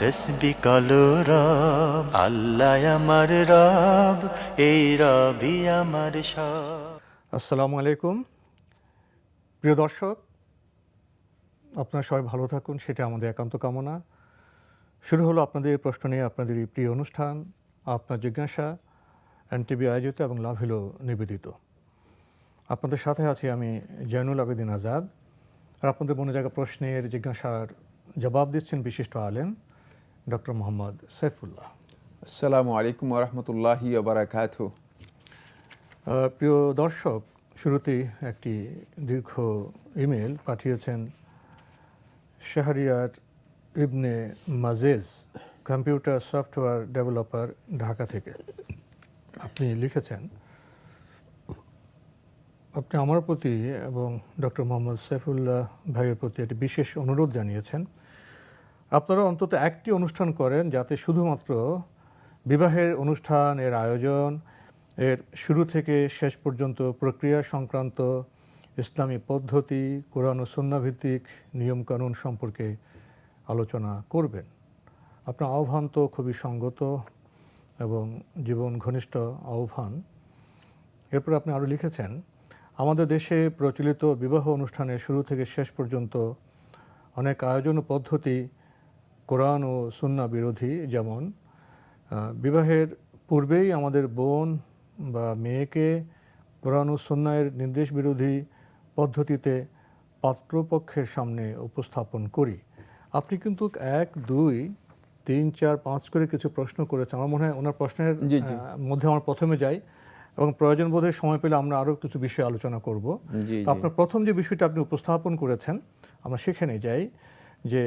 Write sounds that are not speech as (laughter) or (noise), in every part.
তসবি রব আল্লাহ আমার রব, এই রবি আমার সব। আসসালামু আলাইকুম। প্রিয় দর্শক, আপনারা সবাই ভালো থাকুন, সেটা আমাদের একান্ত কামনা। শুরু হলো আপনাদের প্রশ্ন নিয়ে আপনাদের এই প্রিয় অনুষ্ঠান, আপনার জিজ্ঞাসা, এনটিভি আয়োজিত এবং লাভ হলো নিবেদিত। আপনাদের সাথে আছি আমি জয়নুল আবেদিন আজাদ। আর আপনাদের মনে জায়গা প্রশ্নের জিজ্ঞাসার জবাব দিচ্ছেন বিশিষ্ট আলেম। ডক্টর মোহাম্মদ সাইফুল্লাহ। আসসালামু আলাইকুম ওরহমতুল্লাহি বারাকাত প্রিয় দর্শক শুরুতেই একটি দীর্ঘ ইমেল পাঠিয়েছেন Shahriar Ibne Majej computer software developer Dhaka থেকে। আপনি লিখেছেন আপনি আমার প্রতি এবং ডক্টর মোহাম্মদ সাইফুল্লাহ ভাইয়ের প্রতি একটি বিশেষ অনুরোধ জানিয়েছেন। আপনারা অন্তত একটি অনুষ্ঠান করেন যাতে শুধুমাত্র বিবাহের অনুষ্ঠান, এর আয়োজন, এর শুরু থেকে শেষ পর্যন্ত প্রক্রিয়া সংক্রান্ত ইসলামী পদ্ধতি, কোরআন ও সুন্নাভিত্তিক নিয়মকানুন সম্পর্কে আলোচনা করবেন। আপনার আহ্বান তো খুবই সঙ্গত এবং জীবন ঘনিষ্ঠ আহ্বান। এরপর আপনি আরও লিখেছেন, আমাদের দেশে প্রচলিত বিবাহ অনুষ্ঠানের শুরু থেকে শেষ পর্যন্ত অনেক আয়োজন পদ্ধতি কোরআন ও সুন্না বিরোধী যেমন বিবাহের পূর্বেই আমাদের বোন বা মেয়েকে কোরআন ও সুন্নায়ের নির্দেশ বিরোধী পদ্ধতিতে পাত্রপক্ষের সামনে উপস্থাপন করি। আপনি কিন্তু এক দুই তিন চার পাঁচ করে কিছু প্রশ্ন করেছেন। আমার মনে হয় ওনার প্রশ্নের মধ্যে আমার প্রথমে যাই এবং প্রয়োজন বোধে সময় পেলে আমরা আরও কিছু বিষয় আলোচনা করব। আপনার প্রথম যে বিষয়টা আপনি উপস্থাপন করেছেন আমরা সেখানে যাই। যে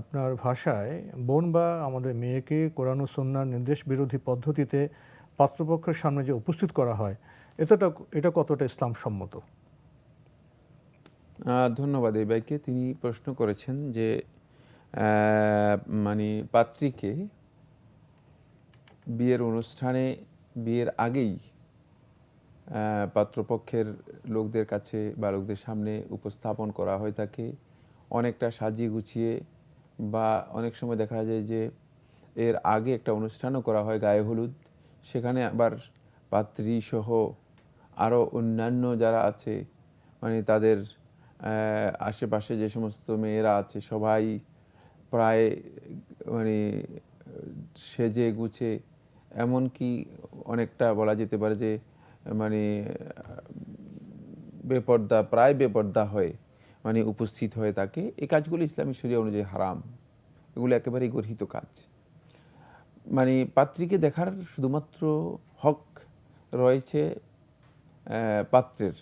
আপনার ভাষায় বোন বা আমাদের মেয়েকে কোরআন সন্ন্যার নির্দেশ বিরোধী পদ্ধতিতে পাত্রপক্ষের সামনে যে উপস্থিত করা হয়, এতটা এটা কতটা ইসলাম সম্মত? ধন্যবাদ এই ভাইকে। তিনি প্রশ্ন করেছেন যে মানে পাত্রীকে বিয়ের অনুষ্ঠানে, বিয়ের আগেই পাত্রপক্ষের লোকদের কাছে বা লোকদের সামনে উপস্থাপন করা হয়ে থাকে। অনেকটা সাজিয়ে গুছিয়ে বা অনেক সময় দেখা যায় যে এর আগে একটা অনুষ্ঠানও করা হয় গায়ে হলুদ। সেখানে আবার পাত্রী সহ আরও অন্যান্য যারা আছে মানে তাদের আশেপাশে যে সমস্ত মেয়েরা আছে, সবাই প্রায় মানে সেজে গুছে, এমনকি অনেকটা বলা যেতে পারে যে মানে বেপর্দা, প্রায় বেপর্দা হয়ে মানে উপস্থিত হয়ে থাকে। এই কাজগুলো ইসলামী শরিয়া অনুযায়ী হারাম। এগুলো একেবারেই গর্হিত কাজ। মানে পাত্রীকে দেখার শুধুমাত্র হক রয়েছে পাত্রের।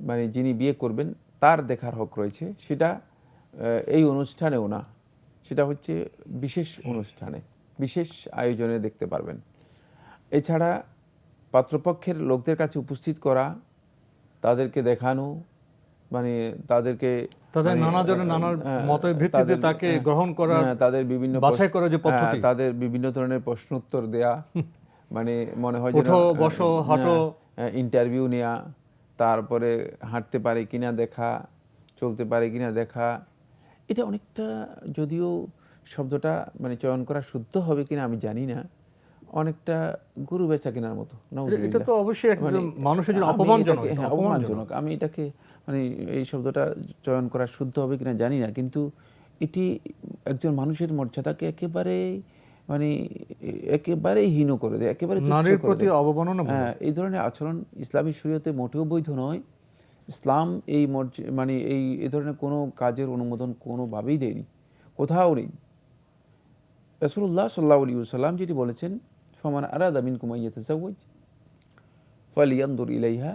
মানে যিনি বিয়ে করবেন, তার দেখার হক রয়েছে। সেটা এই অনুষ্ঠানেও না। সেটা হচ্ছে বিশেষ অনুষ্ঠানে। বিশেষ আয়োজনে দেখতে পারবেন। এছাড়া পাত্রপক্ষের লোকদের কাছে উপস্থিত করা, তাদেরকে দেখানো মানে তাদেরকে তাদের মানে, নানা জনের আহ, নানা হ্যাঁ, মতের ভিত্তিতে তাকে হ্যাঁ, গ্রহণ করার হ্যাঁ, তাদের বিভিন্ন বাছাই করার যে হ্যাঁ, পদ্ধতি। তাদের বিভিন্ন ধরনের প্রশ্ন উত্তর দেয়া (laughs) মানে মনে হয় ওঠো, বসো, হাঁটো। ইন্টারভিউ নেওয়া তারপরে হাঁটতে পারে কিনা দেখা চলতে পারে কিনা দেখা এটা অনেকটা যদিও শব্দটা মানে চয়ন করা শুদ্ধ হবে কিনা আমি জানি না অনেকটা গরু বেচা কেনার মতো এটা তো অবশ্যই একজন মানে মানুষের জন্য হ্যাঁ, অপমানজনক। অপমানজনক আমি এটাকে মানে এই শব্দটা চয়ন করা শুদ্ধ হবে কিনা জানি না কিন্তু এটি একজন মানুষের মর্যাদাকে একেবারে মানে একেবারেই হীন করে দেয় একেবারে নারীর প্রতি অবমাননা হ্যাঁ এই ধরনের আচরণ ইসলামী শরীয়তে মোটেও বৈধ নয়। ইসলাম এই মর্য- মানে এই এ ধরনের কোনো কাজের অনুমোদন কোনোভাবেই দেয়নি কোথাও নেই। রসুল্লাহ সাল্লাহ আলী সাল্লাম যেটি বলেছেন ফমান আরাদা মিন কুমাইয়াতে জাওয়াজ ফালিয়ান্দুর ইলাইহা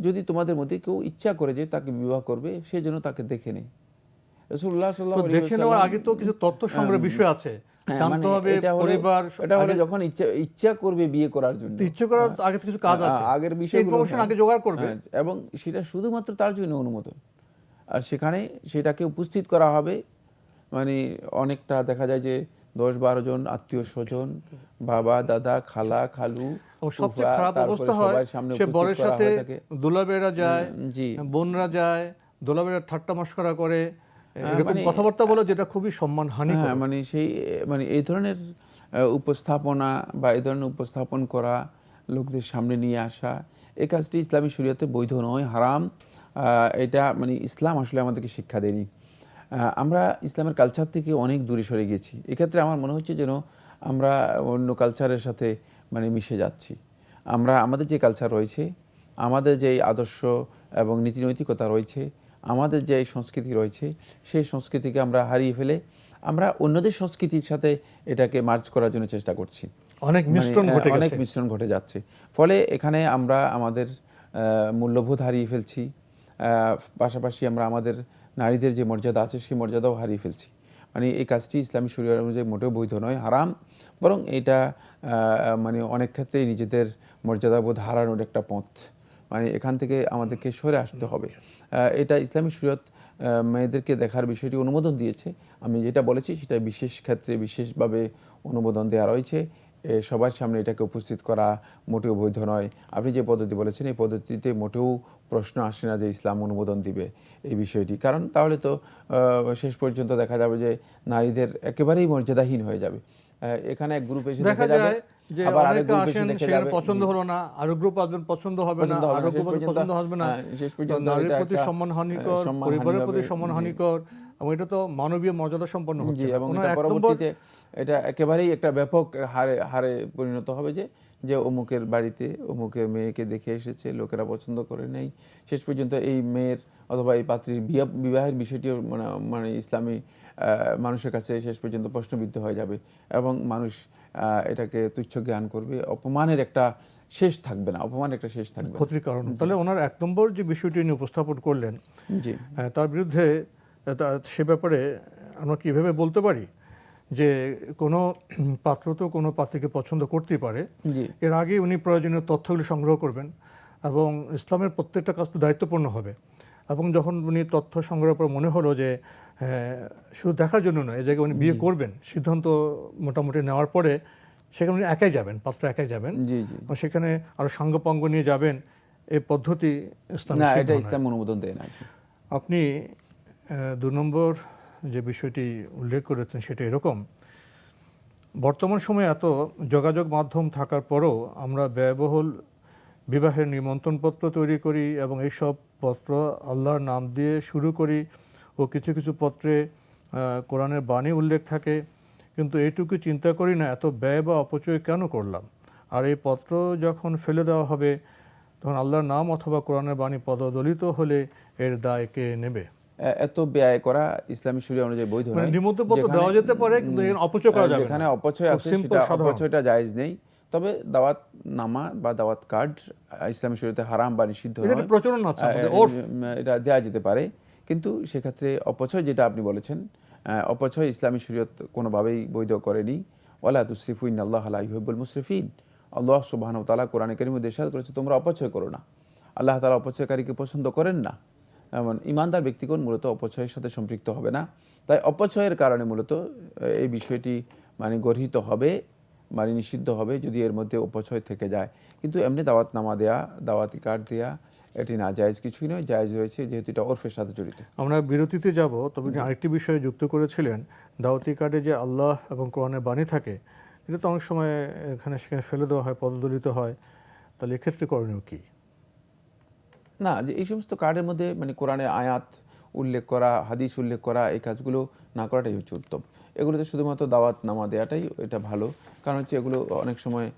যদি তোমাদের মধ্যে কেউ ইচ্ছা করে যে তাকে বিবাহ করবে সে যেন তাকে দেখে নেয়। রসুল্লাহ সাল্লাহ দেখে নেওয়ার আগে তো কিছু তথ্য সংগ্রহের বিষয় আছে। হ্যাঁ, জানতে মানে হবে পরিবার এটা হলো যখন ইচ্ছা ইচ্ছা করবে বিয়ে করার জন্য। ইচ্ছে করার আগে কিছু কাজ হ্যাঁ, আছে। আগের আগে জোগাড় করবে। এবং সেটা শুধুমাত্র তার জন্য অনুমোদন। আর সেখানে সেটাকে উপস্থিত করা হবে। মানে অনেকটা দেখা যায় যে দশ বারো জন আত্মীয় স্বজন বাবা দাদা খালা খালু সবচেয়ে খারাপ অবস্থা হয় সামনে সে বরের সাথে হয়ে দুলাবেরা যায় জি। বোনরা যায় দুলাবেরা ঠাট্টা মস্করা করে এরকম মানে- কথাবার্তা বলে যেটা খুবই সম্মান হানি হ্যাঁ। মানে সেই মানে এই ধরনের উপস্থাপনা বা এই ধরনের উপস্থাপন করা লোকদের সামনে নিয়ে আসা এই কাজটি ইসলামী শরীয়তে বৈধ নয় হারাম। আহ, এটা মানে ইসলাম আসলে আমাদেরকে শিক্ষা দেয়নি। আমরা ইসলামের কালচার থেকে অনেক দূরে সরে গেছি। এক্ষেত্রে আমার মনে হচ্ছে যেন আমরা অন্য কালচারের সাথে মানে মিশে যাচ্ছি। আমরা আমাদের যে কালচার রয়েছে আমাদের যে আদর্শ এবং নীতি নৈতিকতা রয়েছে আমাদের যে সংস্কৃতি রয়েছে সেই সংস্কৃতিকে আমরা হারিয়ে ফেলে আমরা অন্যদের সংস্কৃতির সাথে এটাকে মার্চ করার জন্য চেষ্টা করছি। অনেক মানে, মিশ্রণ ঘটে অনেক মিশ্রণ ঘটে যাচ্ছে। ফলে এখানে আমরা আমাদের মূল্যবোধ হারিয়ে ফেলছি। পাশাপাশি আমরা আমাদের নারীদের যে মর্যাদা আছে, সেই মর্যাদাও হারিয়ে ফেলছি। মানে এই কাজটি ইসলামী শরীর অনুযায়ী মোটেও বৈধ নয়, হারাম। বরং এটা মানে অনেক ক্ষেত্রেই নিজেদের মর্যাদাবোধ হারানোর একটা পথ। মানে এখান থেকে আমাদেরকে সরে আসতে হবে। এটা ইসলামী শরীয়ত মেয়েদেরকে দেখার বিষয়টি অনুমোদন দিয়েছে। আমি যেটা বলেছি সেটা বিশেষ ক্ষেত্রে বিশেষভাবে অনুমোদন দেওয়া রয়েছে। সবার সামনে এটাকে উপস্থিত করা মোটেও বৈধ নয়। আপনি যে পদ্ধতি বলেছেন এই পদ্ধতিতে মোটেও প্রশ্ন আসে না যে ইসলাম অনুমোদন দিবে এই বিষয়টি। কারণ তাহলে তো শেষ পর্যন্ত দেখা যাবে যে নারীদের একেবারেই মর্যাদাহীন হয়ে যাবে। এখানে এক গ্রুপ এসে দেখা যাবে যায় যে অনেকে আসেন সেখানে পছন্দ হলো না আরও গ্রুপ আসবেন পছন্দ হবে না আরও গ্রুপ পছন্দ হবে না। হ্যাঁ, নারীর প্রতি পরিবারের প্রতি হবে, সম্মান হানিকর এবং এটা তো মানবীয় মর্যাদা সম্পন্ন হচ্ছে এবং পরবর্তীতে এটা একেবারেই একটা ব্যাপক হারে হারে পরিণত হবে যে যে অমুকের বাড়িতে অমুকের মেয়েকে দেখে এসেছে লোকেরা পছন্দ করে নেই। শেষ পর্যন্ত এই মেয়ের অথবা এই পাত্রীর বিয়া বিবাহের বিষয়টিও মানে মানে ইসলামী মানুষের কাছে শেষ পর্যন্ত প্রশ্নবিদ্ধ হয়ে যাবে এবং মানুষ এটাকে তুচ্ছ জ্ঞান করবে। অপমানের একটা শেষ থাকবে না অপমানের একটা শেষ থাকবে। ক্ষতির কারণ। তাহলে ওনার এক নম্বর যে বিষয়টি উনি উপস্থাপন করলেন জি। তার বিরুদ্ধে সে ব্যাপারে আমরা কি এভাবে বলতে পারি? যে কোনো পাত্র তো কোনো পাত্রীকে পছন্দ করতেই পারে। এর আগে উনি প্রয়োজনীয় তথ্যগুলি সংগ্রহ করবেন এবং ইসলামের প্রত্যেকটা কাজ তো দায়িত্বপূর্ণ হবে। এবং যখন উনি তথ্য সংগ্রহের পর মনে হলো যে হ্যাঁ, শুধু দেখার জন্য নয় এই জায়গায় উনি বিয়ে করবেন সিদ্ধান্ত মোটামুটি নেওয়ার পরে সেখানে উনি একাই যাবেন পাত্র একাই যাবেন। জি জি। এবং সেখানে আরও সাঙ্গপাঙ্গ নিয়ে যাবেন এই পদ্ধতি ইসলাম এটা ইসলাম অনুমোদন দেয় না আপনি দু নম্বর যে বিষয়টি উল্লেখ করেছেন সেটা এরকম। বর্তমান সময়ে এত যোগাযোগ মাধ্যম থাকার পরও আমরা ব্যয়বহুল বিবাহের নিমন্ত্রণপত্র তৈরি করি এবং এইসব পত্র আল্লাহর নাম দিয়ে শুরু করি ও কিছু কিছু পত্রে কোরআনের বাণী উল্লেখ থাকে। কিন্তু এইটুকু চিন্তা করি না, এত ব্যয় বা অপচয় কেন করলাম? আর এই পত্র যখন ফেলে দেওয়া হবে, তখন আল্লাহর নাম অথবা কোরআনের বাণী পদদলিত হলে এর দায় কে নেবে? এত ব্যয় করা ইসলামী শরীয় অনুযায়ী বৈধ মানে নয়। নিমন্ত্রণপত্র যেখানে- দেওয়া যেতে পারে কিন্তু এখানে অপচয় করা যাবে না। যেখানে অপচয় আছে সেটা অপচয়টা জায়েজ নেই। তবে দাওয়াত নামা বা দাওয়াত কার্ড ইসলামী শরীয়তে হারাম বা নিষিদ্ধ এটা নয়। প্রচলন আছে এটা দেওয়া যেতে পারে। কিন্তু সেক্ষেত্রে অপচয় যেটা আপনি বলেছেন অপচয় ইসলামী শরীয়ত কোনোভাবেই বৈধ করেনি। ওয়ালা তুসরিফুইন আল্লাহ আলা ইহুব্বুল মুসরিফিন। আল্লাহ সুবহানাহু ওয়া তাআলা কোরআনে কারিমে দেশাদ করেছে তোমরা অপচয় করো না। আল্লাহ তাআলা অপচয়কারীকে পছন্দ করেন না। এমন ইমানদার ব্যক্তিগণ মূলত অপচয়ের সাথে সম্পৃক্ত হবে না। তাই অপচয়ের কারণে মূলত এই বিষয়টি মানে গর্হিত হবে মানে নিষিদ্ধ হবে যদি এর মধ্যে অপচয় থেকে যায়। কিন্তু এমনি দাওয়াত নামা দেয়া, দাওয়াতি কার্ড দেয়া, এটি না, জায়েজ কিছুই নয়, জায়েজ রয়েছে যেহেতু এটা ওরফের সাথে জড়িত। আমরা বিরতিতে যাব, তবে আরেকটি বিষয়ে যুক্ত করেছিলেন, দাওয়াতি কার্ডে যে আল্লাহ এবং কোরআনের বাণী থাকে, এটা তো অনেক সময় এখানে সেখানে ফেলে দেওয়া হয়, পদদলিত হয়, তাহলে এক্ষেত্রে করণীয় কি? না যে এই সমস্ত কার্ডের মধ্যে মানে কোরআনে আয়াত উল্লেখ করা হাদিস উল্লেখ করা এই কাজগুলো না করাটাই হচ্ছে উত্তম। এগুলোতে শুধুমাত্র দাওয়াত নামা দেওয়াটাই এটা ভালো। কারণ হচ্ছে এগুলো অনেক সময়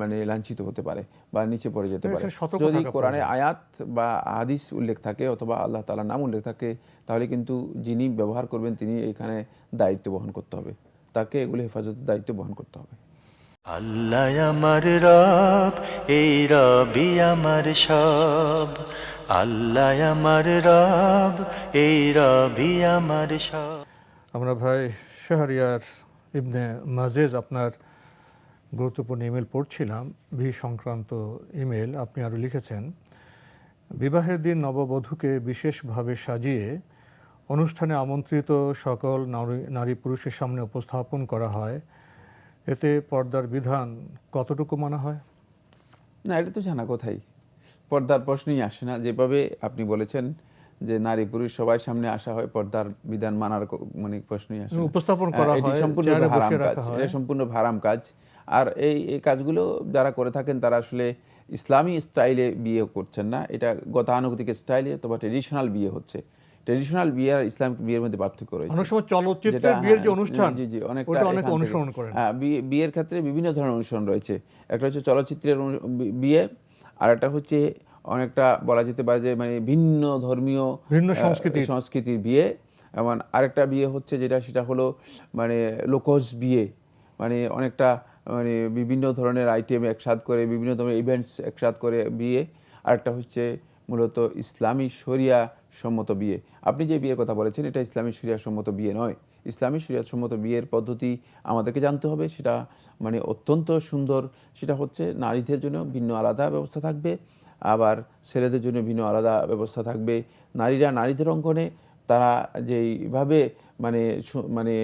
মানে লাঞ্ছিত হতে পারে বা নিচে পড়ে যেতে পারে। যদি কোরআনে আয়াত বা হাদিস উল্লেখ থাকে অথবা আল্লাহ তাআলার নাম উল্লেখ থাকে তাহলে কিন্তু যিনি ব্যবহার করবেন তিনি এখানে দায়িত্ব বহন করতে হবে। তাকে এগুলো হেফাজতের দায়িত্ব বহন করতে হবে। আল্লাহ আমার রব, এই রবি আমার সব। আল্লাহ আমার রব, এই রবি আমার সব। আমরা ভাই শাহরিয়ার ইবনে মাজেজ আপনার গুরুত্বপূর্ণ ইমেল পড়ছিলাম, ভি সংক্রান্ত ইমেল, আপনি আরও লিখেছেন, বিবাহের দিন নববধূকে বিশেষভাবে সাজিয়ে অনুষ্ঠানে আমন্ত্রিত সকল নারী নারী পুরুষের সামনে উপস্থাপন করা হয়। এতে পর্দার বিধান কতটুকু মানা হয়? না এটা তো জানা কোথায় পর্দার প্রশ্নই আসে না। যেভাবে আপনি বলেছেন যে নারী পুরুষ সবার সামনে আসা হয় পর্দার বিধান মানার মানে প্রশ্নই আসে উপস্থাপন করা হ্যাঁ, হয়, সম্পূর্ণ হারাম কাজ। এটা সম্পূর্ণ হারাম কাজ। আর এই এই কাজগুলো যারা করে থাকেন তারা আসলে ইসলামী স্টাইলে বিয়ে করছেন না। এটা গতানুগতিক স্টাইলে অথবা ট্রেডিশনাল বিয়ে হচ্ছে। ট্রেডিশনাল বিয়ে আর ইসলামিক বিয়ের মধ্যে পার্থক্য রয়েছে। অনেক সময় চলচ্চিত্রে যেটা, বিয়ের যে হ্যাঁ, অনুষ্ঠান জি, জি, অনেকটা ওটা অনেক অনুসরণ করে হ্যাঁ, বিয়ে- বিয়ের ক্ষেত্রে বিভিন্ন ধরনের অনুসরণ রয়েছে। একটা হচ্ছে চলচ্চিত্রের বিয়ে আর একটা হচ্ছে অনেকটা বলা যেতে পারে যে মানে ভিন্ন ধর্মীয় ভিন্ন আহ, সংস্কৃতির। সংস্কৃতির বিয়ে। এমন আরেকটা বিয়ে হচ্ছে যেটা সেটা হলো মানে লোকজ বিয়ে। মানে অনেকটা মানে বিভিন্ন ধরনের আইটেম একসাথ করে বিভিন্ন ধরনের ইভেন্টস একসাথ করে বিয়ে। আরেকটা হচ্ছে মূলত ইসলামী শরিয়া সম্মত বিয়ে। আপনি যে বিয়ের কথা বলেছেন, এটা ইসলামী শরিয়া সম্মত বিয়ে নয়। ইসলামী শরিয়া সম্মত বিয়ের পদ্ধতি আমাদেরকে জানতে হবে। সেটা মানে অত্যন্ত সুন্দর। সেটা হচ্ছে নারীদের জন্য ভিন্ন আলাদা ব্যবস্থা থাকবে। আবার ছেলেদের জন্য ভিন্ন আলাদা ব্যবস্থা থাকবে। নারীরা নারীদের অঙ্গনে তারা যেইভাবে মানে মানে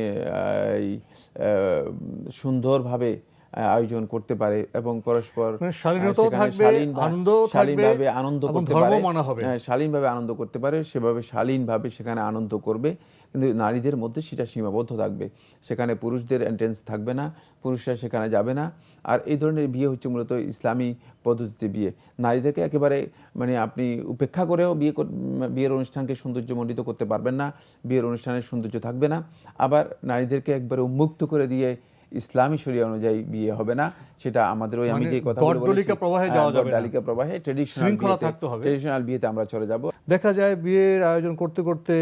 সুন্দরভাবে আয়োজন করতে পারে এবং পরস্পর মানে শালীনতাও থাকবে, শালীনভা- থাকবে শালীনভাবে আনন্দ করতে পারে। হ্যাঁ, শালীনভাবে আনন্দ করতে পারে সেভাবে শালীনভাবে সেখানে আনন্দ করবে। কিন্তু নারীদের মধ্যে সেটা সীমাবদ্ধ থাকবে। সেখানে পুরুষদের এন্ট্রেন্স থাকবে না পুরুষরা সেখানে যাবে না। আর এই ধরনের বিয়ে হচ্ছে মূলত ইসলামী পদ্ধতিতে বিয়ে। নারীদেরকে একেবারে মানে আপনি উপেক্ষা করেও বিয়ে বিয়ের অনুষ্ঠানকে সৌন্দর্যমণ্ডিত করতে পারবেন না বিয়ের অনুষ্ঠানের সৌন্দর্য থাকবে না। আবার নারীদেরকে একবারে উন্মুক্ত করে দিয়ে ইসলামী শরিয়া অনুযায়ী বিয়ে হবে না সেটা আমাদের ওই আমি মানে যে কথা গড্ডলিকা প্রবাহে যাওয়া যাবে না। গড্ডলিকা প্রবাহে ট্রেডিশনাল শৃঙ্খলা থাকতে হবে। ট্রেডিশনাল বিয়েতে আমরা চলে যাব। দেখা যায় বিয়ের আয়োজন করতে করতে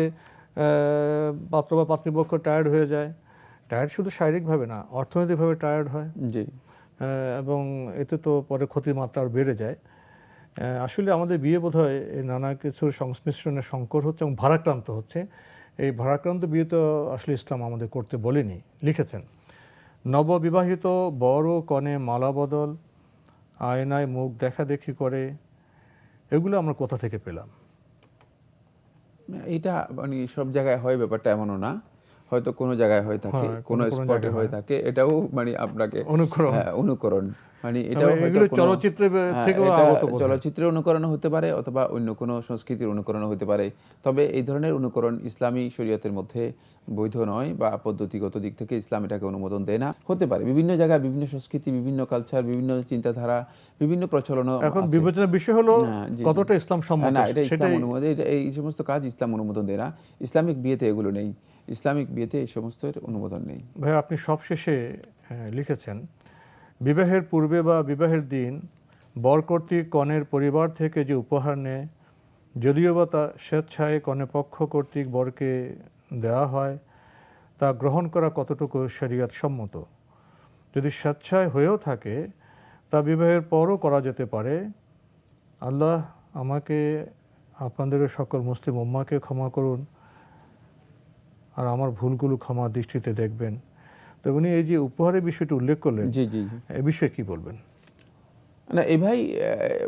পাত্র বা পাত্রীপক্ষ টায়ার্ড হয়ে যায়। টায়ার্ড শুধু শারীরিকভাবে না অর্থনৈতিকভাবে টায়ার্ড হয়। জি। এবং এতে তো পরে ক্ষতির মাত্রা আরও বেড়ে যায়। আসলে আমাদের বিয়ে বোধ হয় নানা কিছুর সংমিশ্রণে সংকট হচ্ছে এবং ভারাক্রান্ত হচ্ছে। এই ভারাক্রান্ত বিয়ে তো আসলে ইসলাম আমাদের করতে বলেনি লিখেছেন। নববিবাহিত বড় কনে মালা বদল আয়নায় মুখ দেখা দেখি করে এগুলো আমরা কোথা থেকে পেলাম? এটা মানে সব জায়গায় হয় ব্যাপারটা এমনও না। হয়তো কোনো জায়গায় হয়ে থাকে হ্যাঁ, কোনো স্পটে হয়ে। থাকে এটাও মানে আপনাকে অনুকরণ। হ্যাঁ, অনুকরণ। মানে এটাও তবে হয়তো এগুলো চলচ্চিত্রে হ্যাঁ, থেকেও আগত অনুকরণ হতে পারে অথবা অন্য কোনো সংস্কৃতির অনুকরণ হতে পারে। তবে এই ধরনের অনুকরণ ইসলামী শরীয়তের মধ্যে বৈধ নয় বা পদ্ধতিগত দিক থেকে ইসলাম এটাকে অনুমোদন দেয় না। হতে পারে। বিভিন্ন জায়গায় বিভিন্ন সংস্কৃতি বিভিন্ন কালচার বিভিন্ন চিন্তাধারা বিভিন্ন প্রচলন এখন। বিবেচনার বিষয় হলো হ্যাঁ। কতটা ইসলাম সম্মত? না এটা ইসলাম অনুমোদন এটা- এই সমস্ত কাজ ইসলাম অনুমোদন দেয় না। ইসলামিক বিয়েতে এগুলো নেই। ইসলামিক বিয়েতে এই সমস্ত অনুমোদন নেই। ভাই আপনি সবশেষে লিখেছেন বিবাহের পূর্বে বা বিবাহের দিন বর কর্তৃক কনের পরিবার থেকে যে উপহার নেয়, যদিও বা তা স্বেচ্ছায় কনে পক্ষ কর্তৃক বরকে দেওয়া হয়, তা গ্রহণ করা কতটুকু শরিয়াত সম্মত? যদি স্বেচ্ছায় হয়েও থাকে, তা বিবাহের পরও করা যেতে পারে। আল্লাহ আমাকে আপনাদের সকল মুসলিম উম্মাকে ক্ষমা করুন আর আমার ভুলগুলো ক্ষমা দৃষ্টিতে দেখবেন। তো উনি এই যে উপহারের বিষয়টি উল্লেখ করলেন জি জি। এ বিষয়ে কি বলবেন না এই ভাই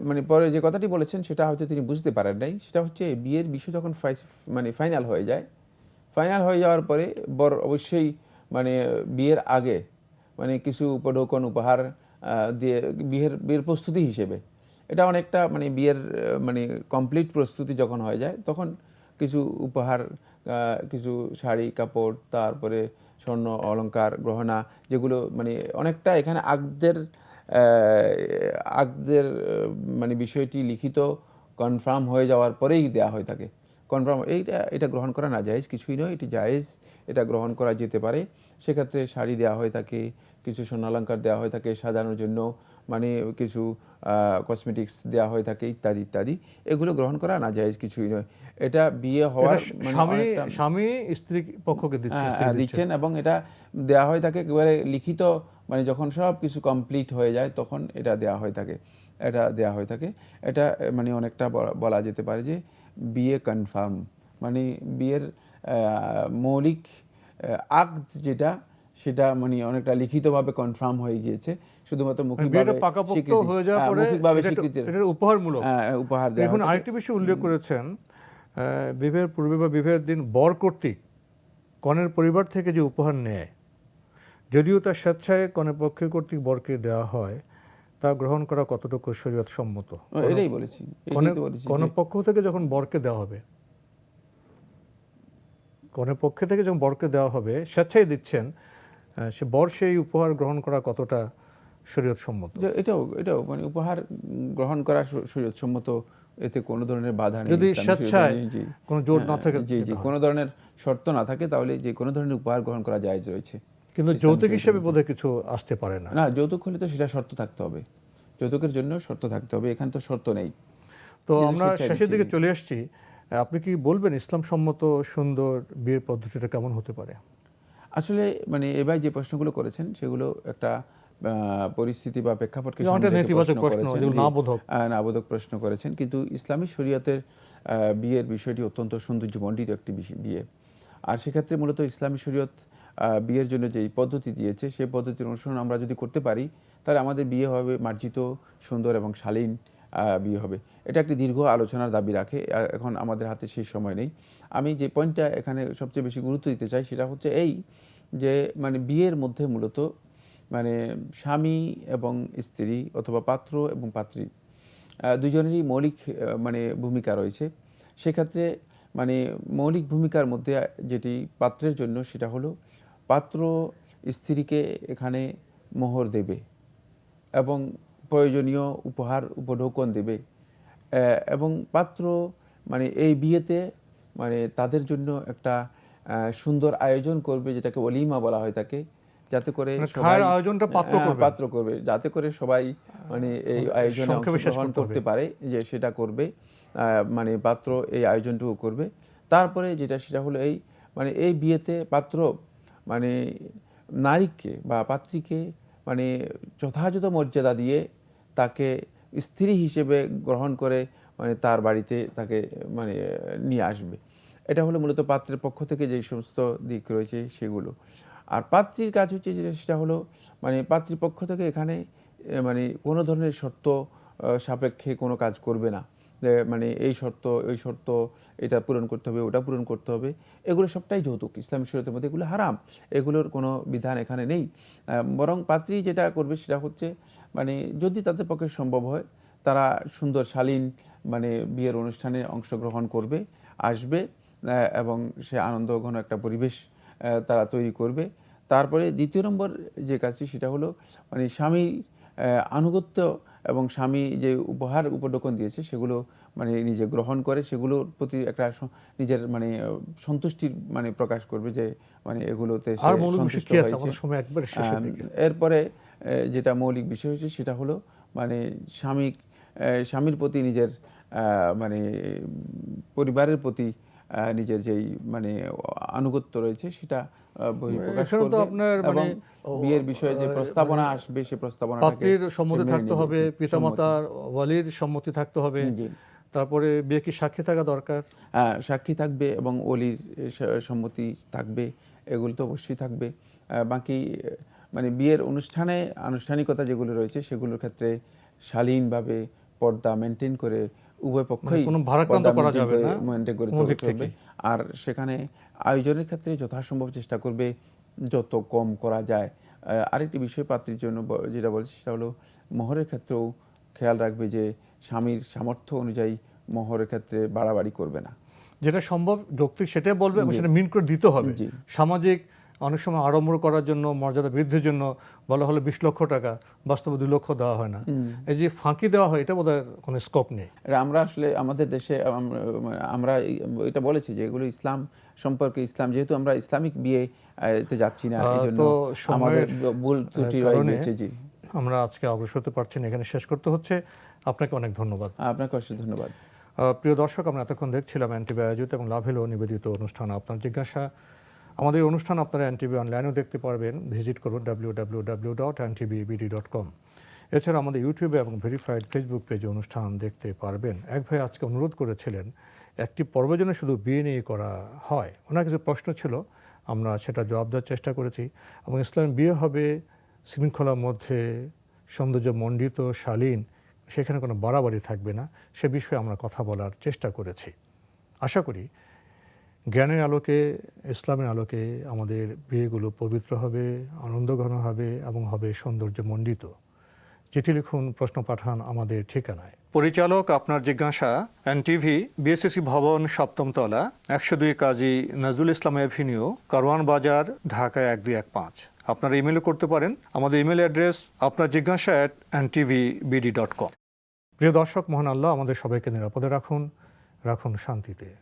মানে পরে যে কথাটি বলেছেন সেটা হয়তো তিনি বুঝতে পারেন নাই সেটা হচ্ছে বিয়ের বিষয় যখন মানে ফাইনাল হয়ে যায় ফাইনাল হয়ে যাওয়ার পরে বর অবশ্যই মানে বিয়ের আগে মানে কিছু উপঢৌকন উপহার দিয়ে বিয়ের বিয়ের প্রস্তুতি হিসেবে এটা অনেকটা মানে বিয়ের মানে কমপ্লিট প্রস্তুতি যখন হয়ে যায় তখন কিছু উপহার কিছু শাড়ি কাপড় তারপরে স্বর্ণ অলঙ্কার গ্রহণা যেগুলো মানে অনেকটা এখানে আগদের আগদের মানে বিষয়টি লিখিত কনফার্ম হয়ে যাওয়ার পরেই দেয়া হয়ে থাকে। কনফার্ম এইটা, এটা গ্রহণ করা না, জায়েজ কিছুই নয়, এটি জায়েজ, এটা গ্রহণ করা যেতে পারে। সেক্ষেত্রে শাড়ি দেওয়া হয়ে থাকে, কিছু স্বর্ণালঙ্কার দেওয়া হয়ে থাকে সাজানোর জন্য। মানে কিছু কসমেটিক্স দেওয়া হয়ে থাকে ইত্যাদি ইত্যাদি। এগুলো গ্রহণ করা না যায় কিছুই নয়। এটা বিয়ে হওয়ার মানে স্বামী স্বামী স্ত্রী পক্ষকে হ্যাঁ, হ্যাঁ, দিচ্ছে। দিচ্ছেন এবং এটা দেওয়া হয়ে থাকে একেবারে লিখিত মানে যখন সব কিছু কমপ্লিট হয়ে যায় তখন এটা দেওয়া হয়ে থাকে। এটা দেওয়া হয়ে থাকে। এটা মানে অনেকটা বলা- যেতে পারে যে বিয়ে কনফার্ম মানে বিয়ের মৌলিক আক্ত যেটা সেটা মানে অনেকটা লিখিতভাবে কনফার্ম হয়ে গিয়েছে। শুধুমাত্র মানে মৌখিকভাবে পাকাপোক্ত হয়ে যাওয়ার হ্যাঁ, পরে এটা উপহারমূলক। হ্যাঁ, উপহার দেওয়া এখন আরেকটি বিষয় উল্লেখ করেছেন বিবাহের পূর্বে বা বিবাহের দিন বর কর্তৃক কনের পরিবার থেকে যে উপহার নেয় যদিও তার স্বেচ্ছায় কনের পক্ষে কর্তৃক বরকে দেওয়া হয় তা গ্রহণ করা কতটুকু শরীয়ত সম্মত এটাই বলেছি এটাই কনের বলেছি কনের পক্ষ থেকে যখন বরকে দেওয়া হবে কনের পক্ষে থেকে যখন বরকে দেওয়া হবে স্বেচ্ছায় দিচ্ছেন সে বর সেই উপহার গ্রহণ করা কতটা শরীয়ত সম্মত এটাও এটাও মানে উপহার গ্রহণ করা শরীয়ত সম্মত এতে কোনো ধরনের বাধা নেই যদি স্বেচ্ছায় কোনো জোর না হ্যাঁ, থাকে জি জি কোনো ধরনের শর্ত না থাকে তাহলে যে কোনো ধরনের উপহার গ্রহণ করা জায়েজ রয়েছে কিন্তু যৌতুক হিসেবে বোধহয় কিছু আসতে পারে না। না যৌতুক হলে তো সেটা শর্ত থাকতে হবে। যৌতুকের জন্য শর্ত থাকতে হবে এখানে তো শর্ত নেই। তো আমরা শেষের দিকে চলে এসেছি আপনি কি বলবেন ইসলাম সম্মত সুন্দর বিয়ের পদ্ধতিটা কেমন হতে পারে? আসলে মানে এবার যে প্রশ্নগুলো করেছেন সেগুলো একটা পরিস্থিতি বা প্রেক্ষাপটকে নেতিবাচক প্রশ্ন, নাবোধক। প্রশ্ন করেছেন। কিন্তু ইসলামী শরীয়তের বিয়ের বিষয়টি অত্যন্ত সৌন্দর্যমণ্ডিত একটি বিয়ে। আর সেক্ষেত্রে মূলত ইসলামী শরীয়ত বিয়ের জন্য যেই পদ্ধতি দিয়েছে সেই পদ্ধতির অনুসরণ আমরা যদি করতে পারি তাহলে আমাদের বিয়ে হবে মার্জিত সুন্দর এবং শালীন বিয়ে হবে। এটা একটি দীর্ঘ আলোচনার দাবি রাখে এখন আমাদের হাতে সেই সময় নেই। আমি যে পয়েন্টটা এখানে সবচেয়ে বেশি গুরুত্ব দিতে চাই সেটা হচ্ছে এই যে মানে বিয়ের মধ্যে মূলত মানে স্বামী এবং স্ত্রী অথবা পাত্র এবং পাত্রী দুজনেরই মৌলিক মানে ভূমিকা রয়েছে। সেক্ষেত্রে মানে মৌলিক ভূমিকার মধ্যে যেটি পাত্রের জন্য সেটা হলো পাত্র স্ত্রীকে এখানে মোহর দেবে এবং প্রয়োজনীয় উপহার উপঢৌকন দেবে এবং পাত্র মানে এই বিয়েতে মানে তাদের জন্য একটা সুন্দর আয়োজন করবে যেটাকে অলিমা বলা হয় তাকে। যাতে করে মানে খাওয়ার আয়োজনটা পাত্র করবে। পাত্র করবে যাতে করে সবাই মানে এই আয়োজনে অংশগ্রহণ করতে পারে যে সেটা করবে মানে পাত্র এই আয়োজনটুকু করবে। তারপরে যেটা সেটা হলো এই মানে এই বিয়েতে পাত্র মানে নারীকে বা পাত্রীকে মানে যথাযথ মর্যাদা দিয়ে তাকে স্ত্রী হিসেবে গ্রহণ করে মানে তার বাড়িতে তাকে মানে নিয়ে আসবে। এটা হলো মূলত পাত্রের পক্ষ থেকে যে সমস্ত দিক রয়েছে সেগুলো। আর পাত্রীর কাজ হচ্ছে যেটা, সেটা হলো মানে পাত্রীপক্ষ থেকে এখানে মানে কোনো ধরনের শর্ত সাপেক্ষে কোনো কাজ করবে না। মানে এই শর্ত এই শর্ত, এটা পূরণ করতে হবে, ওটা পূরণ করতে হবে। এগুলো সবটাই যৌতুক, ইসলামী শরীয়তের মধ্যে এগুলো হারাম। এগুলোর কোনো বিধান এখানে নেই। বরং পাত্রী যেটা করবে সেটা হচ্ছে মানে যদি তাদের পক্ষে সম্ভব হয়, তারা সুন্দর, শালীন মানে বিয়ের অনুষ্ঠানে অংশগ্রহণ করবে, আসবে এবং সে আনন্দ ঘন একটা পরিবেশ তারা তৈরি করবে। তারপরে দ্বিতীয় নম্বর যে কাজটি সেটা হলো মানে স্বামী আনুগত্য এবং স্বামী যে উপহার উপঢৌকন দিয়েছে সেগুলো মানে নিজে গ্রহণ করে সেগুলোর প্রতি একটা নিজের মানে সন্তুষ্টির মানে প্রকাশ করবে যে মানে এগুলোতে হয়েছে। এরপরে যেটা মৌলিক বিষয় হচ্ছে সেটা হলো মানে স্বামী স্বামীর প্রতি নিজের মানে পরিবারের প্রতি নিজের যেই মানে আনুগত্য রয়েছে সেটা বহিঃপ্রকাশ করবে আপনার মানে, বিয়ের বিষয়ে যে প্রস্তাবনা আসবে সে প্রস্তাবনা পাত্রীর সম্মতি থাকতে হবে পিতামাতার ওয়ালির সম্মতি থাকতে হবে। তারপরে বিয়ে কি সাক্ষী থাকা দরকার? সাক্ষী থাকবে এবং অলির সম্মতি থাকবে এগুলো তো অবশ্যই থাকবে। বাকি মানে বিয়ের অনুষ্ঠানে আনুষ্ঠানিকতা যেগুলো রয়েছে সেগুলোর ক্ষেত্রে শালীনভাবে পর্দা মেনটেন করে উভয় পক্ষই মানে কোনো ভারাক্রান্ত করা যাবে না, maintain করে। থেকেই। আর সেখানে আয়োজনের ক্ষেত্রে যথাসম্ভব চেষ্টা করবে যত কম করা যায় আরেকটি বিষয় পাত্রীর জন্য যেটা বলছি সেটা হলো মোহরের ক্ষেত্রেও খেয়াল রাখবে যে স্বামীর সামর্থ্য অনুযায়ী মোহরের ক্ষেত্রে বাড়াবাড়ি করবে না যেটা সম্ভব যৌক্তিক সেটাই বলবে সেটা মিন করে দিতে হবে। সামাজিক অনেক সময় আড়ম্বর করার জন্য মর্যাদা বৃদ্ধির জন্য বলা হলো বিশ লক্ষ টাকা বাস্তবে দুই লক্ষ দেওয়া হয় না। এই যে ফাঁকি দেওয়া হয় এটা বোধহয় কোনো স্কোপ নেই। আমরা আসলে আমাদের দেশে আমরা এটা বলেছি যে এগুলো ইসলাম সম্পর্কে ইসলাম যেহেতু আমরা ইসলামিক বিয়ে তে যাচ্ছি না এই জন্য তো আমাদের সময়ের, ভুল ত্রুটি আহ, রয়ে কারণে গেছে জি। আমরা আজকে অগ্রসর হতে পারছি না এখানে শেষ করতে হচ্ছে। আপনাকে অনেক ধন্যবাদ। আপনাকে অশেষ ধন্যবাদ। প্রিয় দর্শক আমরা এতক্ষণ দেখছিলাম এনটিভি আয়োজিত এবং লাভেলো নিবেদিত অনুষ্ঠান। আপনার জিজ্ঞাসা আমাদের অনুষ্ঠান আপনারা এনটিভি অনলাইনেও দেখতে পারবেন। ভিজিট করুন W W dot dot com এছাড়া আমাদের ইউটিউবে এবং ভেরিফাইড ফেসবুক পেজে অনুষ্ঠান দেখতে পারবেন। এক ভাই আজকে অনুরোধ করেছিলেন, একটি পর্ব যেন শুধু বিয়ে নিয়ে করা হয়। ওনার কিছু প্রশ্ন ছিল, আমরা সেটা জবাব দেওয়ার চেষ্টা করেছি। এবং ইসলাম বিয়ে হবে, শৃঙ্খলার মধ্যে সৌন্দর্য মণ্ডিত, শালীন, সেখানে কোনো বাড়াবাড়ি থাকবে না। সে বিষয়ে আমরা কথা বলার চেষ্টা করেছি। আশা করি জ্ঞানের আলোকে ইসলামের আলোকে আমাদের বিয়েগুলো পবিত্র হবে আনন্দঘন হবে এবং হবে সৌন্দর্যমণ্ডিত। চিঠি লিখুন প্রশ্ন পাঠান আমাদের ঠিকানায়। পরিচালক আপনার জিজ্ঞাসা এনটিভি বিএসসি ভবন সপ্তম তলা একশো দুই কাজী নজরুল ইসলাম এভিনিউ কারওয়ান বাজার ঢাকা এক দুই এক পাঁচ। আপনারা ইমেলও করতে পারেন। আমাদের ইমেল অ্যাড্রেস আপনার জিজ্ঞাসা at NTV BD dot com প্রিয় দর্শক মহান আল্লাহ আমাদের সবাইকে নিরাপদে রাখুন। রাখুন শান্তিতে।